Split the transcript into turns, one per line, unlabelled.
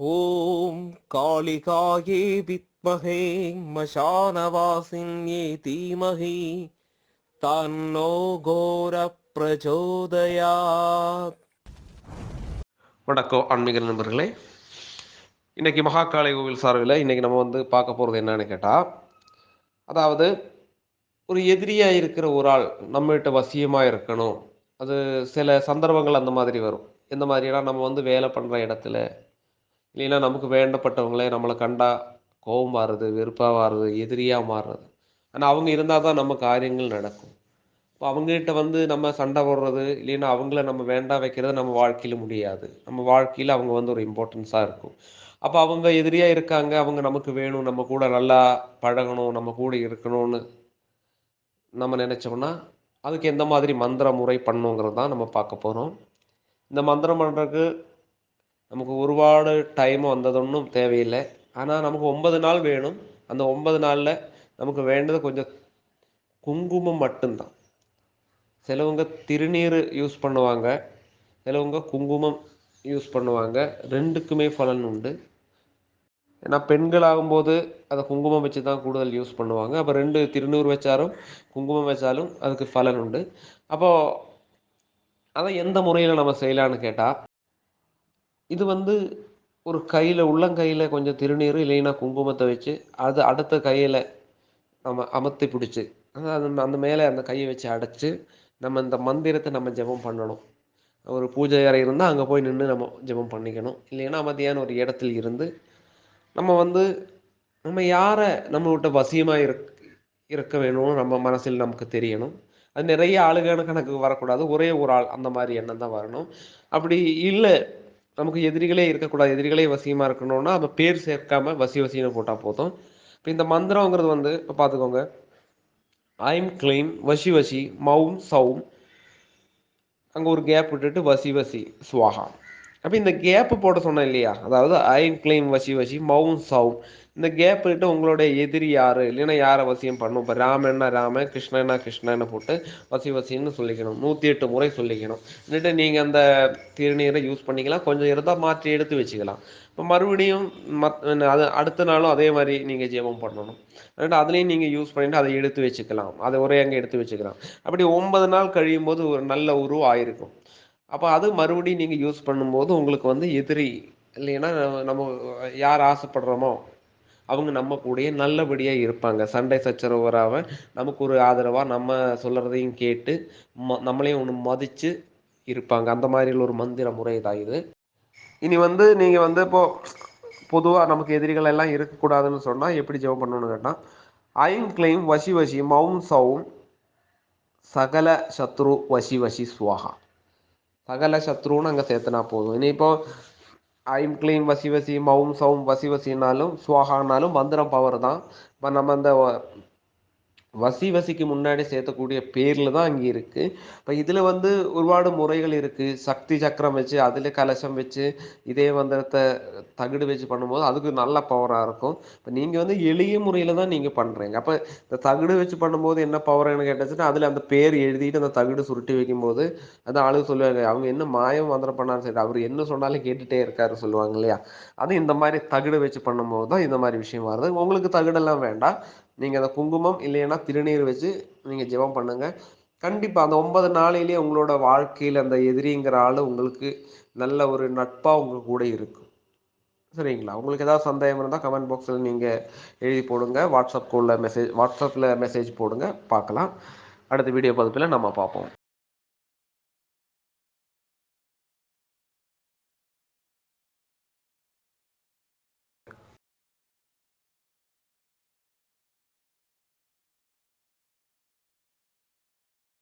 ஓம் காளிகாயே வித்மகே மசானவாசின்யே தீமகி தன்னோ கோர பிரச்சோதயா
வணக்கம் ஆன்மீக நண்பர்களே. இன்றைக்கி மகாகாளி கோவில் சார்பில் இன்றைக்கி நம்ம வந்து பார்க்க போகிறது என்னன்னு கேட்டால் அதாவது ஒரு எதிரியாக இருக்கிற ஒரு ஆள் நம்மகிட்ட வசியமாக இருக்கணும். அது சில சந்தர்ப்பங்கள் அந்த மாதிரி வரும். இந்த மாதிரினா நம்ம வந்து வேலை பண்ணுற இடத்துல இல்லைன்னா நமக்கு வேண்டப்பட்டவங்களே நம்மளை கண்டா கோபம் மாறுறது வெறுப்பாக மாறுறது எதிரியாக மாறுறது. ஆனால் அவங்க இருந்தால் தான் நம்ம காரியங்கள் நடக்கும். இப்போ அவங்ககிட்ட வந்து நம்ம சண்டை போடுறது இல்லைன்னா அவங்கள நம்ம வேண்டாம் வைக்கிறது நம்ம வாழ்க்கையில் முடியாது. நம்ம வாழ்க்கையில் அவங்க வந்து ஒரு இம்பார்ட்டன்ஸாக இருக்கும். அப்போ அவங்க எதிரியாக இருக்காங்க அவங்க நமக்கு வேணும் நம்ம கூட நல்லா பழகணும் நம்ம கூட இருக்கணும்னு நம்ம நினச்சோம்னா அதுக்கு எந்த மாதிரி மந்திர முறை பண்ணுங்கிறது தான் நம்ம பார்க்க போகிறோம் இந்த மந்திரம் பண்ணுறதுக்கு நமக்கு ஒருபாடு டைம் வந்ததொன்னும் தேவையில்லை. ஆனால் நமக்கு ஒன்பது நாள் வேணும். அந்த ஒன்பது நாளில் நமக்கு வேண்டது கொஞ்சம் குங்குமம் மட்டும்தான். சிலவங்க திருநீர் யூஸ் பண்ணுவாங்க. சிலவங்க குங்குமம் யூஸ் பண்ணுவாங்க. ரெண்டுக்குமே பலன் உண்டு. ஏன்னா பெண்கள் ஆகும்போது அதை குங்குமம் வச்சு தான் கூடுதல் யூஸ் பண்ணுவாங்க. அப்போ ரெண்டு திருநூறு வச்சாலும் குங்குமம் வச்சாலும் அதுக்கு பலன் உண்டு. அப்போது அதை எந்த முறையில் நம்ம செய்யலான்னு கேட்டால் இது வந்து ஒரு கையில் உள்ளங்கையில் கொஞ்சம் திருநீர் இல்லைன்னா குங்குமத்தை வச்சு அது அடுத்த கையில் நம்ம அமர்த்தி பிடிச்சி அது அந்த மேலே அந்த கையை வச்சு அடைச்சி நம்ம இந்த மந்திரத்தை நம்ம ஜெபம் பண்ணணும். ஒரு பூஜை அறை இருந்தால் அங்கே போய் நின்று நம்ம ஜெபம் பண்ணிக்கணும். இல்லைன்னா மதியான ஒரு இடத்தில் இருந்து நம்ம வந்து நம்ம யாரை நம்மகிட்ட வசியமாக இருக் இருக்க வேணும்னு நம்ம மனசில் நமக்கு தெரியணும். அது நிறைய ஆளுகான கணக்கு வரக்கூடாது. ஒரே ஒரு ஆள் அந்த மாதிரி எண்ணம் தான் வரணும். அப்படி இல்லை நமக்கு எதிரிகளே இருக்கக்கூடாது எதிரிகளே வசியமாக இருக்கணும்னா நம்ம பேர் சேர்க்காம வசி வசின்னு போட்டால் போதும். இப்போ இந்த மந்திரங்கிறது வந்து இப்போ பார்த்துக்கோங்க ஐம் கிளைம் வசி வசி மௌம் சௌம். அங்கே ஒரு கேப் விட்டுட்டு வசி வசி சுவாகா அப்போ இந்த கேப்பு போட சொன்னேன் இல்லையா? அதாவது ஐம் கிளைம் வசி வசி மௌம் சௌம். இந்த கேப் விட்டு உங்களுடைய எதிரி யார் இல்லைன்னா யாரை வசியம் பண்ணும் இப்போ ராமன்னா ராம கிருஷ்ணனா கிருஷ்ணன்னு போட்டு வசி வசின்னு சொல்லிக்கணும் நூற்றி எட்டு முறை சொல்லிக்கணும் എന്നിട്ട് நீங்கள் அந்த திருநீரை யூஸ் பண்ணிக்கலாம் கொஞ்சம் இருந்தால் மாற்றி எடுத்து வச்சுக்கலாம் இப்போ மறுபடியும் மத் அது அடுத்த நாளும் அதே மாதிரி நீங்கள் ஜெபம் பண்ணணும் എന്നിട്ട് அதுலேயும் நீங்கள் யூஸ் பண்ணிட்டு அதை எடுத்து வச்சுக்கலாம் அதை ஒரே அங்கே எடுத்து வச்சுக்கலாம் அப்படி ஒன்பது நாள் கழியும் போது ஒரு நல்ல உருவம் ஆயிருக்கும் அப்போ அது மறுபடியும் நீங்கள் யூஸ் பண்ணும்போது உங்களுக்கு வந்து எதிரி இல்லைன்னா நம்ம யார் ஆசைப்படுறோமோ அவங்க நம்ம கூடயே நல்லபடியாக இருப்பாங்க. சண்டை சச்சரவு வராமல் நமக்கு ஒரு ஆதரவாக நம்ம சொல்கிறதையும் கேட்டு ம நம்மளையும் ஒன்று மதித்து இருப்பாங்க. அந்த மாதிரி ஒரு மந்திர முறை தான் இது. இனி வந்து நீங்கள் வந்து இப்போது பொதுவாக நமக்கு எதிரிகள் எல்லாம் இருக்கக்கூடாதுன்னு சொன்னால் எப்படி ஜெபம் பண்ணணும்னு கேட்டால் ஐம் கிளைம் வசி வசி மௌம் சவும் சகல சத்ரு வசி வசி சுவாகா சகல சத்ருன்னு அங்கே சேர்த்துனா போதும். இனி இப்போ ஐம் கிளீம் வசி வசி மௌம் சௌம் வசி வசினாலும் சுவாகானாலும் மந்திரம் பவர் தான். இப்போ நம்ம இந்த வசி வசிக்கு முன்னாடி சேர்த்தக்கூடிய பேரில் தான் அங்கே இருக்குது இப்போ இதில் வந்து ஒருபாடு முறைகள் இருக்குது சக்தி சக்கரம் வச்சு அதில் கலசம் வச்சு இதே மந்திரத்தை தகுடு வச்சு பண்ணும்போது அதுக்கு நல்ல பவராக இருக்கும். இப்போ நீங்கள் வந்து எளிய முறையில் தான் நீங்கள் பண்ணுறீங்க அப்போ இந்த தகுடு வச்சு பண்ணும்போது என்ன பவர்னு கேட்டாச்சுன்னா அதில் அந்த பேர் எழுதிட்டு அந்த தகுடு சுருட்டி வைக்கும்போது அந்த ஆளுக்கு சொல்லுவாங்க அவங்க என்ன மாயம் மந்திரம் பண்ணாலும் சரி அவர் என்ன சொன்னாலும் கேட்டுகிட்டே இருக்காரு சொல்லுவாங்க இல்லையா? அது இந்த மாதிரி தகுடு வச்சு பண்ணும்போது தான் இந்த மாதிரி விஷயம் வருது. உங்களுக்கு தகுடெல்லாம் வேண்டாம். நீங்கள் அந்த குங்குமம் இல்லைன்னா திருநீர் வச்சு நீங்கள் ஜெபம் பண்ணுங்கள் கண்டிப்பாக அந்த ஒன்பது நாளையிலேயே உங்களோட வாழ்க்கையில் அந்த எதிரிங்கிற ஆள் உங்களுக்கு நல்ல ஒரு நட்பாக உங்கள் கூட இருக்கும். சரிங்களா? உங்களுக்கு ஏதாவது சந்தேகம் இருந்தால் கமெண்ட் பாக்ஸில் நீங்கள் எழுதி போடுங்க. வாட்ஸ்அப் கோலில் மெசேஜ் வாட்ஸ்அப்பில் மெசேஜ் போடுங்க. பார்க்கலாம். அடுத்த வீடியோ பதிப்பில் நம்ம பார்ப்போம்.